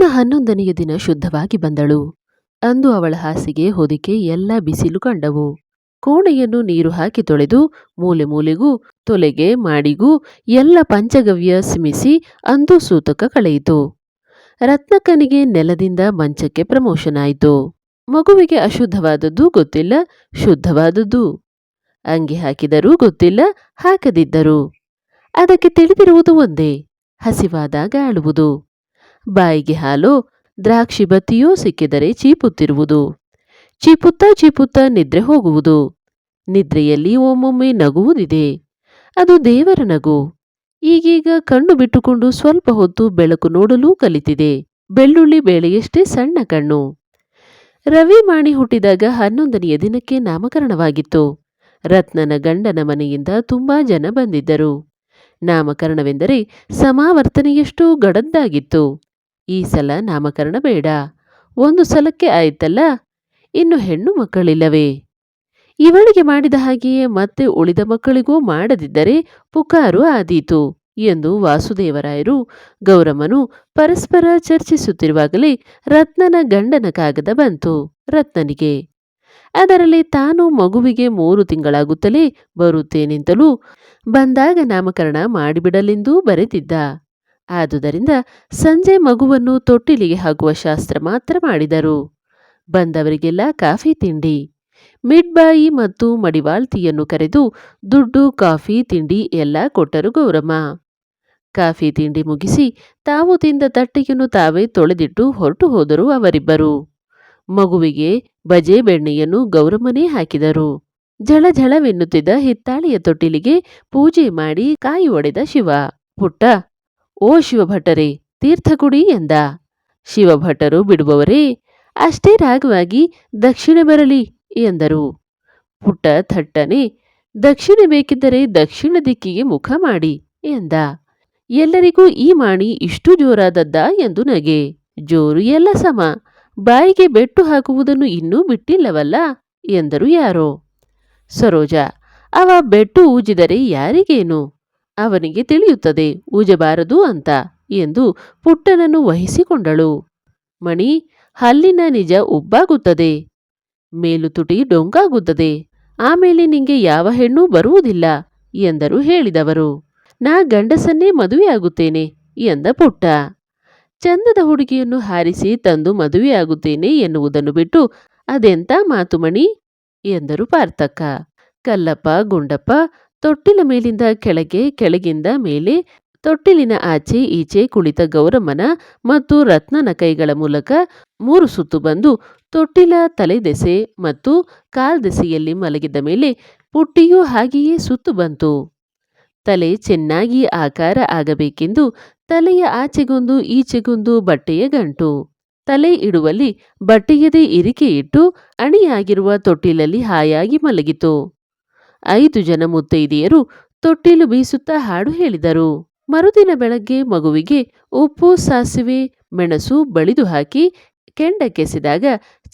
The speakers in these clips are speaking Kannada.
ರತ್ನ ಹನ್ನೊಂದನೆಯ ದಿನ ಶುದ್ಧವಾಗಿ ಬಂದಳು. ಅಂದು ಅವಳ ಹಾಸಿಗೆ ಹೊದಿಕೆ ಎಲ್ಲ ಬಿಸಿಲು ಕಂಡವು. ಕೋಣೆಯನ್ನು ನೀರು ಹಾಕಿ ತೊಳೆದು ಮೂಲೆ ಮೂಲೆಗೂ, ತೊಲೆಗೆ ಮಾಡಿಗೂ ಎಲ್ಲ ಪಂಚಗವ್ಯ ಸಿಮಿಸಿ ಅಂದು ಸೂತಕ ಕಳೆಯಿತು. ರತ್ನಕ್ಕನಿಗೆ ನೆಲದಿಂದ ಮಂಚಕ್ಕೆ ಪ್ರಮೋಷನ್ ಆಯಿತು. ಮಗುವಿಗೆ ಅಶುದ್ಧವಾದದ್ದು ಗೊತ್ತಿಲ್ಲ, ಶುದ್ಧವಾದದ್ದು. ಅಂಗಿ ಹಾಕಿದರೂ ಗೊತ್ತಿಲ್ಲ, ಹಾಕದಿದ್ದರು. ಅದಕ್ಕೆ ತಿಳಿದಿರುವುದು ಒಂದೇ, ಹಸಿವಾದಾಗ ಆಳುವುದು ಬಾಯಿಗೆ ಹಾಲು, ದ್ರಾಕ್ಷಿ ಬತ್ತಿಯೂ ಸಿಕ್ಕಿದರೆ ಚೀಪುತ್ತಿರುವುದು. ಚೀಪುತ್ತಾ ಚೀಪುತ್ತಾ ನಿದ್ರೆ ಹೋಗುವುದು. ನಿದ್ರೆಯಲ್ಲಿ ಒಮ್ಮೊಮ್ಮೆ ನಗುವುದಿದೆ. ಅದು ದೇವರ ನಗು. ಈಗೀಗ ಕಣ್ಣು ಬಿಟ್ಟುಕೊಂಡು ಸ್ವಲ್ಪ ಹೊತ್ತು ಬೆಳಕು ನೋಡಲೂ ಕಲಿತಿದೆ. ಬೆಳ್ಳುಳ್ಳಿ ಬೇಳೆಯಷ್ಟೇ ಸಣ್ಣ ಕಣ್ಣು. ರವಿ ಮಾಣಿ ಹುಟ್ಟಿದಾಗ ಹನ್ನೊಂದನೆಯ ದಿನಕ್ಕೆ ನಾಮಕರಣವಾಗಿತ್ತು. ರತ್ನನ ಗಂಡನ ಮನೆಯಿಂದ ತುಂಬಾ ಜನ ಬಂದಿದ್ದರು. ನಾಮಕರಣವೆಂದರೆ ಸಮಾವರ್ತನೆಯಷ್ಟು ಗಡದ್ದಾಗಿತ್ತು. ಈ ಸಲ ನಾಮಕರಣ ಬೇಡ. ಒಂದು ಸಲಕ್ಕೆ ಆಯ್ತಲ್ಲ? ಇನ್ನು ಹೆಣ್ಣು ಮಕ್ಕಳಿಲ್ಲವೇ? ಇವಳಿಗೆ ಮಾಡಿದ ಹಾಗೆಯೇ ಮತ್ತೆ ಉಳಿದ ಮಕ್ಕಳಿಗೂ ಮಾಡದಿದ್ದರೆ ಪುಕಾರು ಆದೀತು ಎಂದು ವಾಸುದೇವರಾಯರು ಗೌರಮ್ಮನು ಪರಸ್ಪರ ಚರ್ಚಿಸುತ್ತಿರುವಾಗಲೇ ರತ್ನನ ಗಂಡನ ಕಾಗದ ಬಂತು ರತ್ನನಿಗೆ. ಅದರಲ್ಲಿ ತಾನು ಮಗುವಿಗೆ ಮೂರು ತಿಂಗಳಾಗುತ್ತಲೇ ಬರುತ್ತೇನೆಂತಲೂ ಬಂದಾಗ ನಾಮಕರಣ ಮಾಡಿಬಿಡಲೆಂದೂ ಬರೆದಿದ್ದ. ಆದುದರಿಂದ ಸಂಜೆ ಮಗುವನ್ನು ತೊಟ್ಟಿಲಿಗೆ ಹಾಕುವ ಶಾಸ್ತ್ರ ಮಾತ್ರ ಮಾಡಿದರು. ಬಂದವರಿಗೆಲ್ಲ ಕಾಫಿ ತಿಂಡಿ. ಮಿಡ್ಬಾಯಿ ಮತ್ತು ಮಡಿವಾಳ್ತಿಯನ್ನು ಕರೆದು ದುಡ್ಡು, ಕಾಫಿ, ತಿಂಡಿ ಎಲ್ಲ ಕೊಟ್ಟರು ಗೌರಮ್ಮ. ಕಾಫಿ ತಿಂಡಿ ಮುಗಿಸಿ ತಾವು ತಿಂದ ತಟ್ಟೆಯನ್ನು ತಾವೇ ತೊಳೆದಿಟ್ಟು ಹೊರಟು ಹೋದರು ಅವರಿಬ್ಬರು. ಮಗುವಿಗೆ ಬಜೆ ಬೆಣ್ಣೆಯನ್ನು ಗೌರಮ್ಮನೇ ಹಾಕಿದರು. ಝಳ ಝಳವೆನ್ನುತ್ತಿದ್ದ ಹಿತ್ತಾಳೆಯ ತೊಟ್ಟಿಲಿಗೆ ಪೂಜೆ ಮಾಡಿ ಕಾಯಿ ಒಡೆದ ಶಿವ. ಪುಟ್ಟ ಓ ಶಿವಭಟ್ಟರೇ ತೀರ್ಥ ಕುಡಿ ಎಂದ. ಶಿವಭಟ್ಟರು ಬಿಡುವವರೇ, ಅಷ್ಟೇ ರಾಗವಾಗಿ ದಕ್ಷಿಣ ಬರಲಿ ಎಂದರು. ಪುಟ್ಟ ಥಟ್ಟನೆ, ದಕ್ಷಿಣ ಬೇಕಿದ್ದರೆ ದಕ್ಷಿಣ ದಿಕ್ಕಿಗೆ ಮುಖ ಮಾಡಿ ಎಂದ. ಎಲ್ಲರಿಗೂ ಈ ಮಾಣಿ ಇಷ್ಟು ಜೋರಾದದ್ದ ಎಂದು ನಗೆ. ಜೋರು ಎಲ್ಲ ಸಮ, ಬಾಯಿಗೆ ಬೆಟ್ಟು ಹಾಕುವುದನ್ನು ಇನ್ನೂ ಬಿಟ್ಟಿಲ್ಲವಲ್ಲ ಎಂದರು ಯಾರೋ. ಸರೋಜ, ಅವ ಬೆಟ್ಟು ಊಜಿದರೆ ಯಾರಿಗೇನು? ಅವನಿಗೆ ತಿಳಿಯುತ್ತದೆ. ಊಜಬಾರದು ಅಂತ ಎಂದು ಪುಟ್ಟನನ್ನು ವಹಿಸಿಕೊಂಡಳು. ಮಣಿ, ಹಲ್ಲಿನ ನಿಜ ಉಬ್ಬಾಗುತ್ತದೆ. ಮೇಲು ತುಟಿ ಡೊಂಕಾಗುತ್ತದೆ ಆಮೇಲೆ ನಿಂಗೆ ಯಾವ ಹೆಣ್ಣೂ ಬರುವುದಿಲ್ಲ ಎಂದರು ಹೇಳಿದವರು. ನಾ ಗಂಡಸನ್ನೇ ಮದುವೆಯಾಗುತ್ತೇನೆ ಎಂದ ಪುಟ್ಟ. ಚಂದದ ಹುಡುಗಿಯನ್ನು ಹಾರಿಸಿ ತಂದು ಮದುವೆಯಾಗುತ್ತೇನೆ ಎನ್ನುವುದನ್ನು ಬಿಟ್ಟು ಅದೆಂತ ಮಾತು ಮಣಿ ಎಂದರು ಪಾರ್ಥಕ್ಕ. ಕಲ್ಲಪ್ಪ, ಗುಂಡಪ್ಪ ತೊಟ್ಟಿಲ ಮೇಲಿಂದ ಕೆಳಗೆ, ಕೆಳಗಿಂದ ಮೇಲೆ, ತೊಟ್ಟಿಲಿನ ಆಚೆ, ಈಚೆ ಕುಳಿತ ಗೌರಮ್ಮನ ಮತ್ತು ರತ್ನನ ಕೈಗಳ ಮೂಲಕ ಮೂರು ಸುತ್ತು ಬಂದು ತೊಟ್ಟಿಲ ತಲೆದೆಸೆ ಮತ್ತು ಕಾಲ್ದೆಸೆಯಲ್ಲಿ ಮಲಗಿದ ಮೇಲೆ ಪುಟ್ಟಿಯೂ ಹಾಗೆಯೇ ಸುತ್ತು ಬಂತು. ತಲೆ ಚೆನ್ನಾಗಿ ಆಕಾರ ಆಗಬೇಕೆಂದು ತಲೆಯ ಆಚೆಗೊಂದು, ಈಚೆಗೊಂದು ಬಟ್ಟೆಯ ಗಂಟು. ತಲೆ ಇಡುವಲ್ಲಿ ಬಟ್ಟೆಯದೇ ಇರಿಕೆ ಇಟ್ಟು ಅಣಿಯಾಗಿರುವ ತೊಟ್ಟಿಲಲ್ಲಿ ಹಾಯಾಗಿ ಮಲಗಿತು. ಐದು ಜನ ಮುತ್ತೈದೆಯರು ತೊಟ್ಟಿಲು ಬೀಸುತ್ತಾ ಹಾಡು ಹೇಳಿದರು. ಮರುದಿನ ಬೆಳಗ್ಗೆ ಮಗುವಿಗೆ ಉಪ್ಪು, ಸಾಸಿವೆ, ಮೆಣಸು ಬಳಿದು ಹಾಕಿ ಕೆಂಡಕ್ಕೆಸೆದಾಗ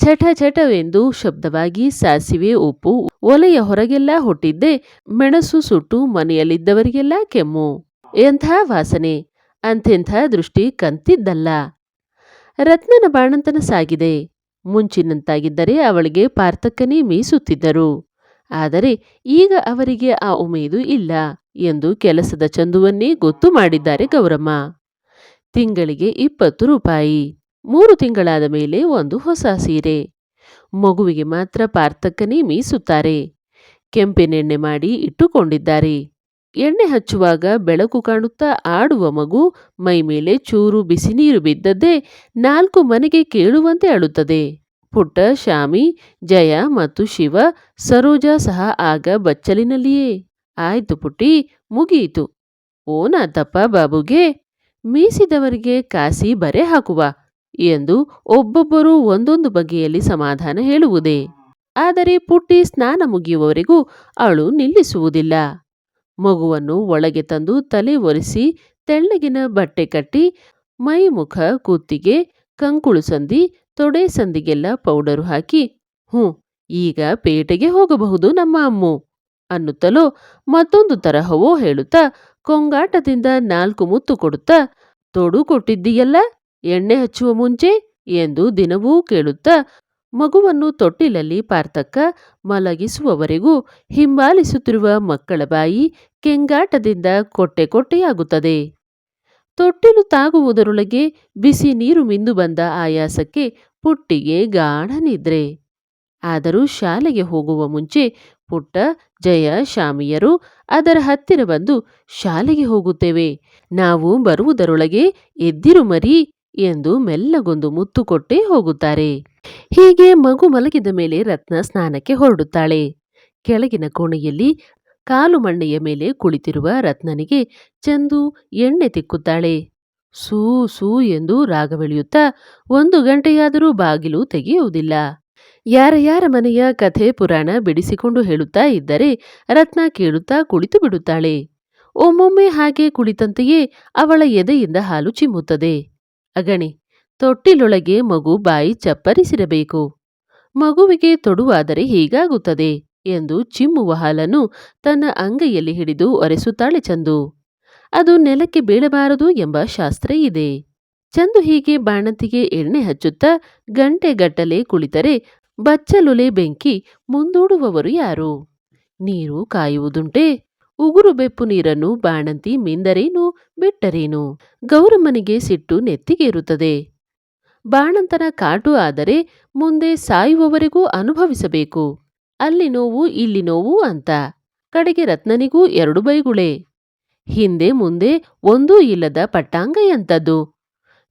ಛಟ ಛಟವೆಂದು ಶಬ್ದವಾಗಿ ಸಾಸಿವೆ, ಉಪ್ಪು ಒಲೆಯ ಹೊರಗೆಲ್ಲ ಹುಟ್ಟಿದ್ದೆ, ಮೆಣಸು ಸುಟ್ಟು ಮನೆಯಲ್ಲಿದ್ದವರಿಗೆಲ್ಲ ಕೆಮ್ಮು. ಎಂಥ ವಾಸನೆ, ಅಂಥೆಂಥ ದೃಷ್ಟಿ ಕಂತಿದ್ದಲ್ಲ. ರತ್ನನ ಬಾಣಂತನ ಸಾಗಿದೆ. ಮುಂಚಿನಂತಾಗಿದ್ದರೆ ಅವಳಿಗೆ ಪಾರ್ಥಕ್ಕನೇ ಮೀಸುತ್ತಿದ್ದರು. ಆದರೆ ಈಗ ಅವರಿಗೆ ಆ ಉಮೇದು ಇಲ್ಲ ಎಂದು ಕೆಲಸದ ಚಂದುವನ್ನೇ ಗೊತ್ತು ಮಾಡಿದ್ದಾರೆ ಗೌರಮ್ಮ. ತಿಂಗಳಿಗೆ ಇಪ್ಪತ್ತು ರೂಪಾಯಿ. ಮೂರು ತಿಂಗಳಾದ ಮೇಲೆ ಒಂದು ಹೊಸ ಸೀರೆ. ಮಗುವಿಗೆ ಮಾತ್ರ ಪಾರ್ಥಕ್ಕನೇ ಮೀಸುತ್ತಾರೆ. ಕೆಂಪಿನೆಣ್ಣೆ ಮಾಡಿ ಇಟ್ಟುಕೊಂಡಿದ್ದಾರೆ. ಎಣ್ಣೆ ಹಚ್ಚುವಾಗ ಬೆಳಕು ಕಾಣುತ್ತಾ ಆಡುವ ಮಗು ಮೈ ಮೇಲೆ ಚೂರು ಬಿಸಿ ನೀರು ಬಿದ್ದದ್ದೇ ನಾಲ್ಕು ಮನೆಗೆ ಕೇಳುವಂತೆ ಅಳುತ್ತದೆ. ಪುಟ್ಟ ಶಾಮಿ ಜಯ ಮತ್ತು ಶಿವ ಸರೋಜ ಸಹ ಆಗ ಬಚ್ಚಲಿನಲ್ಲಿಯೇ. ಆಯ್ತು ಪುಟ್ಟಿ ಮುಗಿಯಿತು ಓನಾತಪ್ಪ ಬಾಬುಗೆ, ಮೀಸಿದವರಿಗೆ ಕಾಸಿ ಬರೆ ಹಾಕುವ ಎಂದು ಒಬ್ಬೊಬ್ಬರು ಒಂದೊಂದು ಬಗೆಯಲ್ಲಿ ಸಮಾಧಾನ ಹೇಳುವುದೇ. ಆದರೆ ಪುಟ್ಟಿ ಸ್ನಾನ ಮುಗಿಯುವವರೆಗೂ ಅಳು ನಿಲ್ಲಿಸುವುದಿಲ್ಲ. ಮಗುವನ್ನು ಒಳಗೆ ತಂದು ತಲೆ ಒರೆಸಿ ತೆಳ್ಳಗಿನ ಬಟ್ಟೆ ಕಟ್ಟಿ ಮೈಮುಖ ಕುತ್ತಿಗೆ ಕಂಕುಳು ಸಂದಿ ತೊಡೆ ಸಂದಿಗೆಲ್ಲ ಪೌಡರು ಹಾಕಿ, ಹ್ಞೂ, ಈಗ ಪೇಟೆಗೆ ಹೋಗಬಹುದು ನಮ್ಮ ಅಮ್ಮು ಅನ್ನುತ್ತಲೋ ಮತ್ತೊಂದು ತರಹವೋ ಹೇಳುತ್ತಾ ಕೊಂಗಾಟದಿಂದ ನಾಲ್ಕು ಮುತ್ತು ಕೊಡುತ್ತಾ, ತೊಡು ಕೊಟ್ಟಿದ್ದೀಯಲ್ಲ, ಎಣ್ಣೆ ಹಚ್ಚುವ ಮುಂಚೆ? ಎಂದು ದಿನವೂ ಕೇಳುತ್ತಾ ಮಗುವನ್ನು ತೊಟ್ಟಿಲಲ್ಲಿ ಪಾರ್ಥಕ್ಕ ಮಲಗಿಸುವವರೆಗೂ ಹಿಂಬಾಲಿಸುತ್ತಿರುವ ಮಕ್ಕಳ ಬಾಯಿ ಕೆಂಗಾಟದಿಂದ ಕೊಟ್ಟೆ ಕೊಟ್ಟೆಯಾಗುತ್ತದೆ. ತೊಟ್ಟಿಲು ತಾಗುವುದರೊಳಗೆ ಬಿಸಿ ನೀರು ಮಿಂದು ಬಂದ ಆಯಾಸಕ್ಕೆ ಪುಟ್ಟಿಗೆ ಗಾಢ ನಿದ್ರೆ. ಆದರೂ ಶಾಲೆಗೆ ಹೋಗುವ ಮುಂಚೆ ಪುಟ್ಟ, ಜಯ, ಶಾಮಿಯರು ಅದರ ಹತ್ತಿರ ಬಂದು, ಶಾಲೆಗೆ ಹೋಗುತ್ತೇವೆ. ನಾವು ಬರುವುದರೊಳಗೆ ಎದ್ದಿರು ಮರಿ ಎಂದು ಮೆಲ್ಲಗೊಂದು ಮುತ್ತು ಕೊಟ್ಟೇ ಹೋಗುತ್ತಾರೆ. ಹೀಗೆ ಮಗು ಮಲಗಿದ ಮೇಲೆ ರತ್ನ ಸ್ನಾನಕ್ಕೆ ಹೊರಡುತ್ತಾಳೆ. ಕೆಳಗಿನ ಕೋಣೆಯಲ್ಲಿ ಕಾಲು ಮಣ್ಣೆಯ ಮೇಲೆ ಕುಳಿತಿರುವ ರತ್ನನಿಗೆ ಚಂದು ಎಣ್ಣೆ ತಿಕ್ಕುತ್ತಾಳೆ. ಸೂ ಸೂ ಎಂದು ರಾಗವೆಳೆಯುತ್ತಾ ಒಂದು ಗಂಟೆಯಾದರೂ ಬಾಗಿಲು ತೆಗೆಯುವುದಿಲ್ಲ. ಯಾರ ಯಾರ ಮನೆಯ ಕಥೆ ಪುರಾಣ ಬಿಡಿಸಿಕೊಂಡು ಹೇಳುತ್ತಾ ಇದ್ದರೆ ರತ್ನ ಕೇಳುತ್ತಾ ಕುಳಿತು ಬಿಡುತ್ತಾಳೆ. ಒಮ್ಮೊಮ್ಮೆ ಹಾಗೆ ಕುಳಿತಂತೆಯೇ ಅವಳ ಎದೆಯಿಂದ ಹಾಲು ಚಿಮ್ಮುತ್ತದೆ. ಅಗಣಿ, ತೊಟ್ಟಿಲೊಳಗೆ ಮಗು ಬಾಯಿ ಚಪ್ಪರಿಸಿರಬೇಕು. ಮಗುವಿಗೆ ತೊಡುವಾದರೆ ಹೀಗಾಗುತ್ತದೆ. ಎಂದು ಚಿಮ್ಮುವ ಹಾಲನ್ನು ತನ್ನ ಅಂಗೈಯಲ್ಲಿ ಹಿಡಿದು ಒರೆಸುತ್ತಾಳೆ ಚಂದು. ಅದು ನೆಲಕ್ಕೆ ಬೀಳಬಾರದು ಎಂಬ ಶಾಸ್ತ್ರ ಇದೆ. ಚಂದು ಹೀಗೆ ಬಾಣಂತಿಗೆ ಎಣ್ಣೆ ಹಚ್ಚುತ್ತಾ ಗಂಟೆಗಟ್ಟಲೆ ಕುಳಿತರೆ ಬಚ್ಚಲುಲೆ ಬೆಂಕಿ ಮುಂದೂಡುವವರು ಯಾರು? ನೀರು ಕಾಯುವುದುಂಟೆ. ಉಗುರು ಬೆಪ್ಪು ನೀರನ್ನು ಬಾಣಂತಿ ಮಿಂದರೇನು ಬಿಟ್ಟರೇನು? ಗೌರಮ್ಮನಿಗೆ ಸಿಟ್ಟು ನೆತ್ತಿಗೇರುತ್ತದೆ. ಬಾಣಂತನ ಕಾಟು ಆದರೆ ಮುಂದೆ ಸಾಯುವವರೆಗೂ ಅನುಭವಿಸಬೇಕು. ಅಲ್ಲಿ ನೋವು, ಇಲ್ಲಿ ನೋವು ಅಂತ. ಕಡೆಗೆ ರತ್ನನಿಗೂ ಎರಡು ಬೈಗುಳೆ. ಹಿಂದೆ ಮುಂದೆ ಒಂದೂ ಇಲ್ಲದ ಪಟ್ಟಾಂಗ ಎಂಥದ್ದು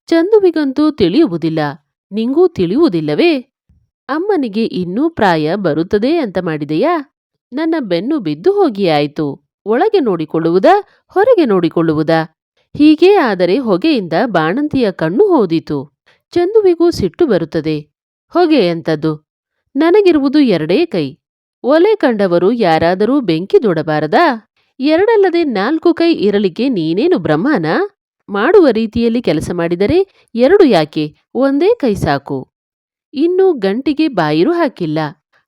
ಚಂದುವಿಗಂತೂ ತಿಳಿಯುವುದಿಲ್ಲ. ನಿಂಗೂ ತಿಳಿಯುವುದಿಲ್ಲವೇ? ಅಮ್ಮನಿಗೆ ಇನ್ನೂ ಪ್ರಾಯ ಬರುತ್ತದೆ ಅಂತ ಮಾಡಿದೆಯಾ? ನನ್ನ ಬೆನ್ನು ಬಿದ್ದು ಹೋಗಿಯಾಯಿತು. ಒಳಗೆ ನೋಡಿಕೊಳ್ಳುವುದಾ, ಹೊರಗೆ ನೋಡಿಕೊಳ್ಳುವುದಾ? ಹೀಗೇ ಆದರೆ ಹೊಗೆಯಿಂದ ಬಾಣಂತಿಯ ಕಣ್ಣು ಹೋದಿತು. ಚಂದುವಿಗೂ ಸಿಟ್ಟು ಬರುತ್ತದೆ. ಹೊಗೆ ಎಂಥದ್ದು ನನಗಿರುವುದು ಎರಡೇ ಕೈ. ಒಲೆ ಕಂಡವರು ಯಾರಾದರೂ ಬೆಂಕಿ ದೊಡಬಾರದಾ? ಎರಡಲ್ಲದೆ ನಾಲ್ಕು ಕೈ ಇರಲಿಕ್ಕೆ ನೀನೇನು ಬ್ರಹ್ಮನ? ಮಾಡುವ ರೀತಿಯಲ್ಲಿ ಕೆಲಸ ಮಾಡಿದರೆ ಎರಡು ಯಾಕೆ? ಒಂದೇ ಕೈ ಸಾಕು. ಇನ್ನು ಗಂಟಿಗೆ ಬಾಯಿರು ಹಾಕಿಲ್ಲ.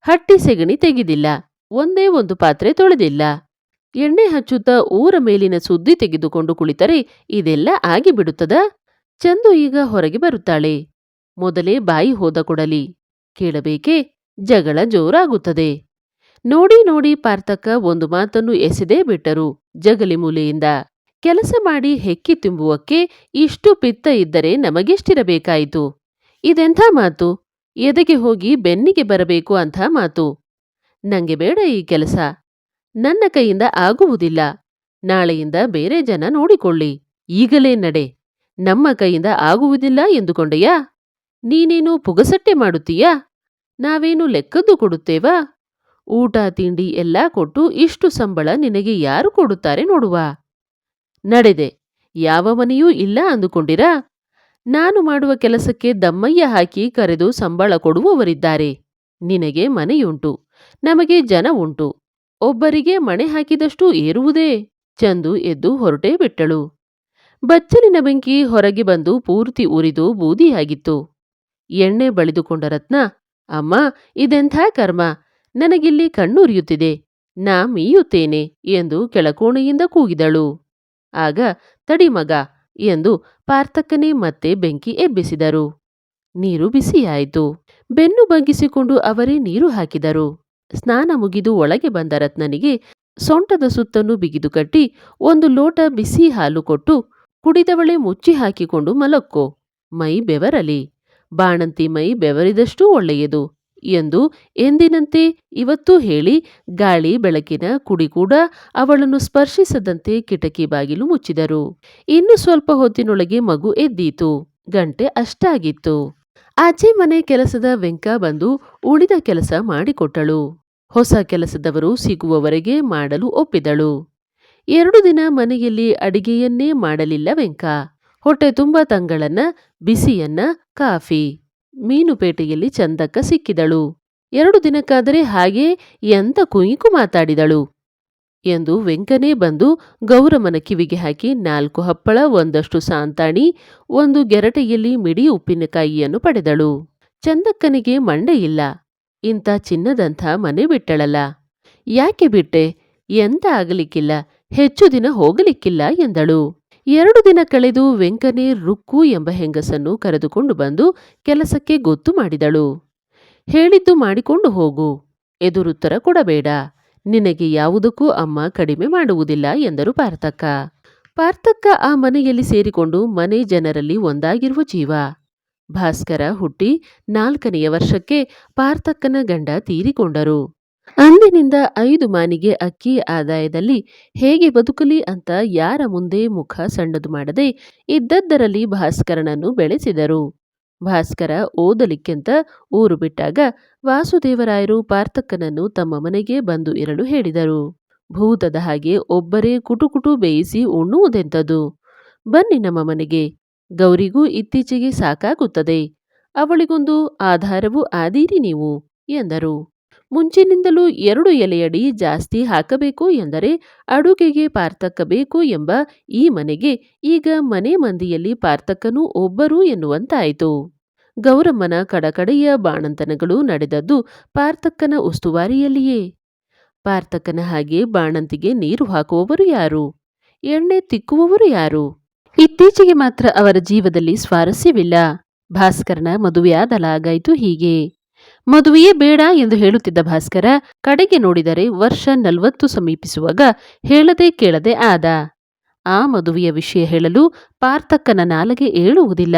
ಹಟ್ಟಿ ಸೆಗಣಿ ತೆಗೆದಿಲ್ಲ. ಒಂದೇ ಒಂದು ಪಾತ್ರೆ ತೊಳೆದಿಲ್ಲ. ಎಣ್ಣೆ ಹಚ್ಚುತ್ತಾ ಊರ ಮೇಲಿನ ಸುದ್ದಿ ತೆಗೆದುಕೊಂಡು ಕುಳಿತರೆ ಇದೆಲ್ಲ ಆಗಿಬಿಡುತ್ತದ? ಚಂದು ಈಗ ಹೊರಗೆ ಬರುತ್ತಾಳೆ. ಮೊದಲೇ ಬಾಯಿ ಹೋದ ಕೊಡಲಿ. ಕೇಳಬೇಕೆ? ಜಗಳ ಜೋರಾಗುತ್ತದೆ. ನೋಡಿ ನೋಡಿ ಪಾರ್ಥಕ್ಕ ಒಂದು ಮಾತನ್ನು ಎಸೆದೇ ಬಿಟ್ಟರು ಜಗಲಿ ಮೂಲೆಯಿಂದ. ಕೆಲಸ ಮಾಡಿ ಹೆಕ್ಕಿ ತುಂಬುವಕ್ಕೆ ಇಷ್ಟು ಪಿತ್ತ ಇದ್ದರೆ ನಮಗೆಷ್ಟಿರಬೇಕಾಯಿತು. ಇದೆಂಥ ಮಾತು? ಎದೆಗೆ ಹೋಗಿ ಬೆನ್ನಿಗೆ ಬರಬೇಕು ಅಂಥ ಮಾತು. ನಂಗೆ ಬೇಡ ಈ ಕೆಲಸ. ನನ್ನ ಕೈಯಿಂದ ಆಗುವುದಿಲ್ಲ. ನಾಳೆಯಿಂದ ಬೇರೆ ಜನ ನೋಡಿಕೊಳ್ಳಿ. ಈಗಲೇ ನಡೆ. ನಮ್ಮ ಕೈಯಿಂದ ಆಗುವುದಿಲ್ಲ ಎಂದುಕೊಂಡೆಯಾ ನೀನೇನು ಪುಗಸಟ್ಟೆ ಮಾಡುತ್ತೀಯಾ? ನಾವೇನು ಲೆಕ್ಕದ್ದು ಕೊಡುತ್ತೇವಾ? ಊಟ, ತಿಂಡಿ ಎಲ್ಲ ಕೊಟ್ಟು ಇಷ್ಟು ಸಂಬಳ ನಿನಗೆ ಯಾರು ಕೊಡುತ್ತಾರೆ ನೋಡುವ. ನಡೆದೆ. ಯಾವ ಮನೆಯೂ ಇಲ್ಲ ಅಂದುಕೊಂಡಿರಾ? ನಾನು ಮಾಡುವ ಕೆಲಸಕ್ಕೆ ದಮ್ಮಯ್ಯ ಹಾಕಿ ಕರೆದು ಸಂಬಳ ಕೊಡುವವರಿದ್ದಾರೆ. ನಿನಗೆ ಮನೆಯುಂಟು. ನಮಗೆ ಜನ ಉಂಟು. ಒಬ್ಬರಿಗೆ ಮಣೆ ಹಾಕಿದಷ್ಟು ಏರುವುದೇ? ಚಂದು ಎದ್ದು ಹೊರಟೇ ಬಿಟ್ಟಳು. ಬಚ್ಚಲಿನ ಬೆಂಕಿ ಹೊರಗೆ ಬಂದು ಪೂರ್ತಿ ಉರಿದು ಬೂದಿಯಾಗಿತ್ತು. ಎಣ್ಣೆ ಬಳಿದುಕೊಂಡ ರತ್ನ ಅಮ್ಮ, ಇದೆಂಥ ಕರ್ಮ? ನನಗಿಲ್ಲಿ ಕಣ್ಣುರಿಯುತ್ತಿದೆ ನಾ ಮೀಯುತ್ತೇನೆ ಎಂದು ಕೆಳಕೋಣೆಯಿಂದ ಕೂಗಿದಳು. ಆಗ ತಡಿಮಗ ಎಂದು ಪಾರ್ಥಕ್ಕನೇ ಮತ್ತೆ ಬೆಂಕಿ ಎಬ್ಬಿಸಿದರು. ನೀರು ಬಿಸಿಯಾಯಿತು. ಬೆನ್ನು ಬಗ್ಗಿಸಿಕೊಂಡು ಅವರೇ ನೀರು ಹಾಕಿದರು. ಸ್ನಾನ ಮುಗಿದು ಒಳಗೆ ಬಂದ ರತ್ನನಿಗೆ ಸೊಂಟದ ಸುತ್ತನ್ನು ಬಿಗಿದು ಕಟ್ಟಿ ಒಂದು ಲೋಟ ಬಿಸಿ ಹಾಲು ಕೊಟ್ಟು ಕುಡಿದವಳೆ ಮುಚ್ಚಿ ಹಾಕಿಕೊಂಡು ಮಲಕ್ಕೋ, ಮೈ ಬೆವರಲಿ. ಬಾಣಂತಿ ಮೈ ಬೆವರಿದಷ್ಟೂ ಒಳ್ಳೆಯದು ಎಂದು ಎಂದಿನಂತೆ ಇವತ್ತು ಹೇಳಿ ಗಾಳಿ ಬೆಳಕಿನ ಕುಡಿ ಕೂಡ ಅವಳನ್ನು ಸ್ಪರ್ಶಿಸದಂತೆ ಕಿಟಕಿ ಬಾಗಿಲು ಮುಚ್ಚಿದರು. ಇನ್ನು ಸ್ವಲ್ಪ ಹೊತ್ತಿನೊಳಗೆ ಮಗು ಎದ್ದೀತು. ಗಂಟೆ ಅಷ್ಟಾಗಿತ್ತು. ಆಚೆ ಮನೆ ಕೆಲಸದ ವೆಂಕ ಬಂದು ಉಳಿದ ಕೆಲಸ ಮಾಡಿಕೊಟ್ಟಳು. ಹೊಸ ಕೆಲಸದವರು ಸಿಗುವವರೆಗೆ ಮಾಡಲು ಒಪ್ಪಿದಳು. ಎರಡು ದಿನ ಮನೆಯಲ್ಲಿ ಅಡಿಗೆಯನ್ನೇ ಮಾಡಲಿಲ್ಲ ವೆಂಕ. ಹೊಟ್ಟೆ ತುಂಬ ತಂಗಳನ್ನ ಬಿಸಿಯನ್ನ ಕಾಫಿ, ಮೀನುಪೇಟೆಯಲ್ಲಿ ಚಂದಕ್ಕ ಸಿಕ್ಕಿದಳು. ಎರಡು ದಿನಕ್ಕಾದರೆ ಹಾಗೆ ಎಂತ ಕುಯಿಕು ಮಾತಾಡಿದಳು ಎಂದು ವೆಂಕನೇ ಬಂದು ಗೌರಮ್ಮನ ಕಿವಿಗೆ ಹಾಕಿ ನಾಲ್ಕು ಹಪ್ಪಳ, ಒಂದಷ್ಟು ಸಾಂತಾಣಿ, ಒಂದು ಗೆರಟೆಯಲ್ಲಿ ಮಿಡಿ ಉಪ್ಪಿನಕಾಯಿಯನ್ನು ಪಡೆದಳು. ಚಂದಕ್ಕನಿಗೆ ಮಂಡೆಯಿಲ್ಲ ಇಂಥ ಚಿನ್ನದಂಥ ಮನೆ ಬಿಟ್ಟಳಲ್ಲ. ಯಾಕೆ ಬಿಟ್ಟೆ? ಎಂತ ಆಗಲಿಕ್ಕಿಲ್ಲ? ಹೆಚ್ಚು ದಿನ ಹೋಗಲಿಕ್ಕಿಲ್ಲ ಎಂದಳು. ಎರಡು ದಿನ ಕಳೆದು ವೆಂಕನೆ ರುಕ್ಕು ಎಂಬ ಹೆಂಗಸನ್ನು ಕರೆದುಕೊಂಡು ಬಂದು ಕೆಲಸಕ್ಕೆ ಗೊತ್ತು ಮಾಡಿದಳು. ಹೇಳಿದ್ದು ಮಾಡಿಕೊಂಡು ಹೋಗು. ಎದುರುತ್ತರ ಕೊಡಬೇಡ. ನಿನಗೆ ಯಾವುದಕ್ಕೂ ಅಮ್ಮ ಕಡಿಮೆ ಮಾಡುವುದಿಲ್ಲ ಎಂದರು ಪಾರ್ಥಕ್ಕ. ಪಾರ್ಥಕ್ಕ ಆ ಮನೆಯಲ್ಲಿ ಸೇರಿಕೊಂಡು ಮನೆ ಜನರಲ್ಲಿ ಒಂದಾಗಿರುವ ಜೀವ. ಭಾಸ್ಕರ ಹುಟ್ಟಿ ನಾಲ್ಕನೆಯ ವರ್ಷಕ್ಕೆ ಪಾರ್ಥಕ್ಕನ ಗಂಡ ತೀರಿಕೊಂಡರು. ಅಂದಿನಿಂದ ಐದು ಮಾನಿಗೆ ಅಕ್ಕಿ ಆದಾಯದಲ್ಲಿ ಹೇಗೆ ಬದುಕಲಿ ಅಂತ ಯಾರ ಮುಂದೆ ಮುಖ ಸಣ್ಣದು ಮಾಡದೆ ಇದ್ದದ್ದರಲ್ಲಿ ಭಾಸ್ಕರನನ್ನು ಬೆಳೆಸಿದರು. ಭಾಸ್ಕರ ಓದಲಿಕ್ಕೆಂತ ಊರು ಬಿಟ್ಟಾಗ ವಾಸುದೇವರಾಯರು ಪಾರ್ಥಕ್ಕನನ್ನು ತಮ್ಮ ಮನೆಗೆ ಬಂದು ಇರಲು ಹೇಳಿದರು. ಭೂತದ ಹಾಗೆ ಒಬ್ಬರೇ ಕುಟುಕುಟು ಬೇಯಿಸಿ ಉಣ್ಣುವುದೆಂತದು? ಬನ್ನಿ ನಮ್ಮ ಮನೆಗೆ. ಗೌರಿಗೂ ಇತ್ತೀಚೆಗೆ ಸಾಕಾಗುತ್ತದೆ. ಅವಳಿಗೊಂದು ಆಧಾರವೂ ಆದೀರಿ ನೀವು, ಎಂದರು. ಮುಂಚಿನಿಂದಲೂ ಎರಡು ಎಲೆಯಡಿ ಜಾಸ್ತಿ ಹಾಕಬೇಕು ಎಂದರೆ ಅಡುಗೆಗೆ ಪಾರ್ಥಕ್ಕ ಬೇಕು ಎಂಬ ಈ ಮನೆಗೆ ಈಗ ಮನೆ ಮಂದಿಯಲ್ಲಿ ಪಾರ್ಥಕ್ಕನೂ ಒಬ್ಬರು ಎನ್ನುವಂತಾಯಿತು. ಗೌರಮ್ಮನ ಕಡಕಡೆಯ ಬಾಣಂತನಗಳು ನಡೆದದ್ದು ಪಾರ್ಥಕ್ಕನ ಉಸ್ತುವಾರಿಯಲ್ಲಿಯೇ. ಪಾರ್ಥಕ್ಕನ ಹಾಗೆ ಬಾಣಂತಿಗೆ ನೀರು ಹಾಕುವವರು ಯಾರು? ಎಣ್ಣೆ ತಿಕ್ಕುವವರು ಯಾರು? ಇತ್ತೀಚೆಗೆ ಮಾತ್ರ ಅವರ ಜೀವದಲ್ಲಿ ಸ್ವಾರಸ್ಯವಿಲ್ಲ. ಭಾಸ್ಕರನ ಮದುವೆಯಾದಲಾಗಾಯಿತು ಹೀಗೆ. ಮದುವೆಯೇ ಬೇಡ ಎಂದು ಹೇಳುತ್ತಿದ್ದ ಭಾಸ್ಕರ ಕಡೆಗೆ ನೋಡಿದರೆ ವರ್ಷ ನಲವತ್ತು ಸಮೀಪಿಸುವಾಗ ಹೇಳದೆ ಕೇಳದೆ ಆದ. ಆ ಮದುವೆಯ ವಿಷಯ ಹೇಳಲು ಪಾರ್ಥಕ್ಕನ ನಾಲಗೆ ಏಳುವುದಿಲ್ಲ.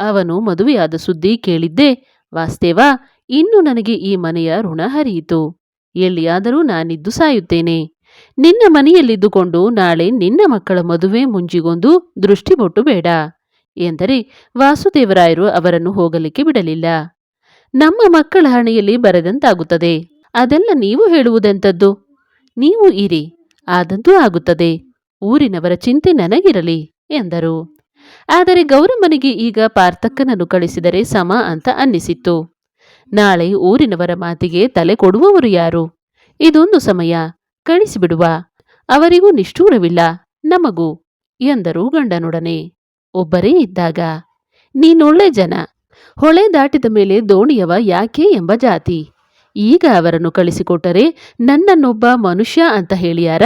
ಅವನು ಮದುವೆಯಾದ ಸುದ್ದಿ ಕೇಳಿದ್ದೆ. ವಾಸ್ತೇವ, ಇನ್ನು ನನಗೆ ಈ ಮನೆಯ ಋಣ ಹರಿಯಿತು. ಎಲ್ಲಿಯಾದರೂ ನಾನಿದ್ದು ಸಾಯುತ್ತೇನೆ. ನಿನ್ನ ಮನೆಯಲ್ಲಿದ್ದುಕೊಂಡು ನಾಳೆ ನಿನ್ನ ಮಕ್ಕಳ ಮದುವೆ ಮುಂಜಿಗೊಂದು ದೃಷ್ಟಿಬೊಟ್ಟು ಬೇಡ ಎಂದರೆ ವಾಸುದೇವರಾಯರು ಅವರನ್ನು ಹೋಗಲಿಕ್ಕೆ ಬಿಡಲಿಲ್ಲ. ನಮ್ಮ ಮಕ್ಕಳ ಹಣೆಯಲ್ಲಿ ಬರೆದಂತಾಗುತ್ತದೆ. ಅದೆಲ್ಲ ನೀವು ಹೇಳುವುದೆಂಥದ್ದು? ನೀವು ಇರಿ, ಆದಂತೂ ಆಗುತ್ತದೆ. ಊರಿನವರ ಚಿಂತೆ ನನಗಿರಲಿ, ಎಂದರು. ಆದರೆ ಗೌರಮ್ಮನಿಗೆ ಈಗ ಪಾರ್ಥಕ್ಕನನ್ನು ಕಳಿಸಿದರೆ ಸಮ ಅಂತ ಅನ್ನಿಸಿತ್ತು. ನಾಳೆ ಊರಿನವರ ಮಾತಿಗೆ ತಲೆ ಕೊಡುವವರು ಯಾರು? ಇದೊಂದು ಸಮಯ, ಕಳಿಸಿಬಿಡುವ. ಅವರಿಗೂ ನಿಷ್ಠೂರವಿಲ್ಲ, ನಮಗೂ, ಎಂದರು ಗಂಡನೊಡನೆ. ಒಬ್ಬರೇ ಇದ್ದಾಗ, ನೀನೊಳ್ಳೆ ಜನ ಹೊಳೆ ದಾಟಿದ ಮೇಲೆ ದೋಣಿಯವ ಯಾಕೆ ಎಂಬ ಜಾತಿ. ಈಗ ಅವರನ್ನು ಕಳಿಸಿಕೊಟ್ಟರೆ ನನ್ನನ್ನೊಬ್ಬ ಮನುಷ್ಯ ಅಂತ ಹೇಳಿಯಾರ?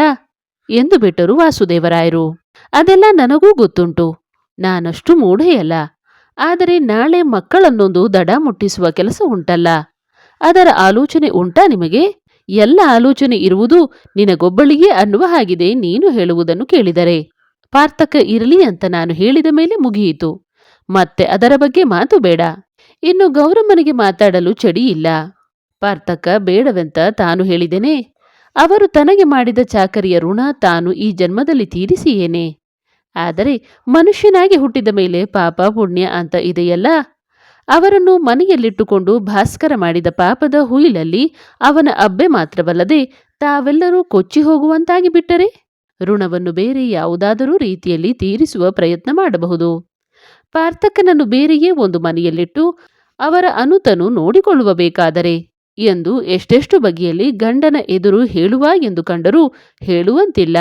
ಎಂದು ಬಿಟ್ಟರು ವಾಸುದೇವರಾಯರು. ಅದೆಲ್ಲ ನನಗೂ ಗೊತ್ತುಂಟು. ನಾನಷ್ಟು ಮೂಢೆಯಲ್ಲ. ಆದರೆ ನಾಳೆ ಮಕ್ಕಳನ್ನೊಂದು ದಡ ಮುಟ್ಟಿಸುವ ಕೆಲಸ ಉಂಟಲ್ಲ. ಅದರ ಆಲೋಚನೆ ಉಂಟಾ ನಿಮಗೆ? ಎಲ್ಲ ಆಲೋಚನೆ ಇರುವುದು ನಿನಗೊಬ್ಬಳಿಗೆ ಅನ್ನುವ ಹಾಗಿದೆ ನೀನು ಹೇಳುವುದನ್ನು ಕೇಳಿದರೆ. ಪಾರ್ಥಕ ಇರಲಿ ಅಂತ ನಾನು ಹೇಳಿದ ಮೇಲೆ ಮುಗಿಯಿತು. ಮತ್ತೆ ಅದರ ಬಗ್ಗೆ ಮಾತು ಬೇಡ. ಇನ್ನು ಗೌರಮ್ಮನಿಗೆ ಮಾತಾಡಲು ಚಡಿ ಇಲ್ಲ. ಪಾರ್ಥಕ, ಬೇಡವೆಂತ ತಾನು ಹೇಳಿದೆನೆ. ಅವರು ತನಗೆ ಮಾಡಿದ ಚಾಕರಿಯ ಋಣ ತಾನು ಈ ಜನ್ಮದಲ್ಲಿ ತೀರಿಸಿಯೇನೆ ಆದರೆ ಮನುಷ್ಯನಾಗಿ ಹುಟ್ಟಿದ ಮೇಲೆ ಪಾಪ, ಪುಣ್ಯ ಅಂತ ಇದೆಯಲ್ಲ? ಅವರನ್ನು ಮನೆಯಲ್ಲಿಟ್ಟುಕೊಂಡು ಭಾಸ್ಕರ ಮಾಡಿದ ಪಾಪದ ಹುಯಿಲಲ್ಲಿ ಅವನ ಅಬ್ಬೆ ಮಾತ್ರವಲ್ಲದೆ ತಾವೆಲ್ಲರೂ ಕೊಚ್ಚಿ ಹೋಗುವಂತಾಗಿ ಬಿಟ್ಟರೆ? ಋಣವನ್ನು ಬೇರೆ ಯಾವುದಾದರೂ ರೀತಿಯಲ್ಲಿ ತೀರಿಸುವ ಪ್ರಯತ್ನ ಮಾಡಬಹುದು. ಪಾರ್ಥಕನನ್ನು ಬೇರೆಯೇ ಒಂದು ಮನೆಯಲ್ಲಿಟ್ಟು ಅವರ ಅನುತನು ನೋಡಿಕೊಳ್ಳುವ ಬೇಕಾದರೆ ಎಂದು ಎಷ್ಟೆಷ್ಟು ಬಗೆಯಲ್ಲಿ ಗಂಡನ ಎದುರು ಹೇಳುವ ಎಂದು ಕಂಡರೂ ಹೇಳುವಂತಿಲ್ಲ.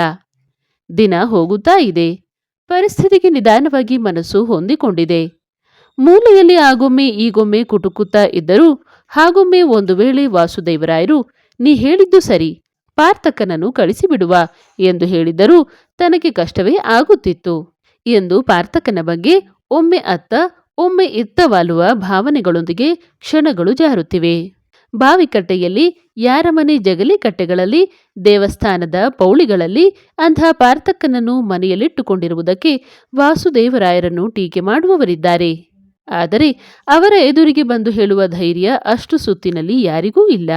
ದಿನ ಹೋಗುತ್ತಾ ಇದೆ. ಪರಿಸ್ಥಿತಿಗೆ ನಿಧಾನವಾಗಿ ಮನಸ್ಸು ಹೊಂದಿಕೊಂಡಿದೆ. ಮೂಲೆಯಲ್ಲಿ ಆಗೊಮ್ಮೆ ಈಗೊಮ್ಮೆ ಕುಟುಕುತ್ತಾ ಇದ್ದರೂ ಹಾಗೊಮ್ಮೆ ಒಂದು ವೇಳೆ ವಾಸುದೇವರಾಯರು, ನೀ ಹೇಳಿದ್ದು ಸರಿ, ಪಾರ್ಥಕನನ್ನು ಕಳಿಸಿಬಿಡುವ ಎಂದು ಹೇಳಿದರೂ ತನಗೆ ಕಷ್ಟವೇ ಆಗುತ್ತಿತ್ತು ಎಂದು ಪಾರ್ಥಕನ ಬಗ್ಗೆ ಒಮ್ಮೆ ಅತ್ತ, ಒಮ್ಮೆ ಇತ್ತ ವಾಲುವ ಭಾವನೆಗಳೊಂದಿಗೆ ಕ್ಷಣಗಳು ಜಾರುತ್ತಿವೆ. ಬಾವಿಕಟ್ಟೆಯಲ್ಲಿ ಯಾರ ಮನೆ ಜಗಲಿ ಕಟ್ಟೆಗಳಲ್ಲಿ, ದೇವಸ್ಥಾನದ ಪೌಳಿಗಳಲ್ಲಿ ಅಂಥ ಪಾರ್ಥಕ್ಕನನ್ನು ಮನೆಯಲ್ಲಿಟ್ಟುಕೊಂಡಿರುವುದಕ್ಕೆ ವಾಸುದೇವರಾಯರನ್ನು ಟೀಕೆ ಮಾಡುವವರಿದ್ದಾರೆ. ಆದರೆ ಅವರ ಎದುರಿಗೆ ಬಂದು ಹೇಳುವ ಧೈರ್ಯ ಅಷ್ಟು ಸುತ್ತಿನಲ್ಲಿ ಯಾರಿಗೂ ಇಲ್ಲ.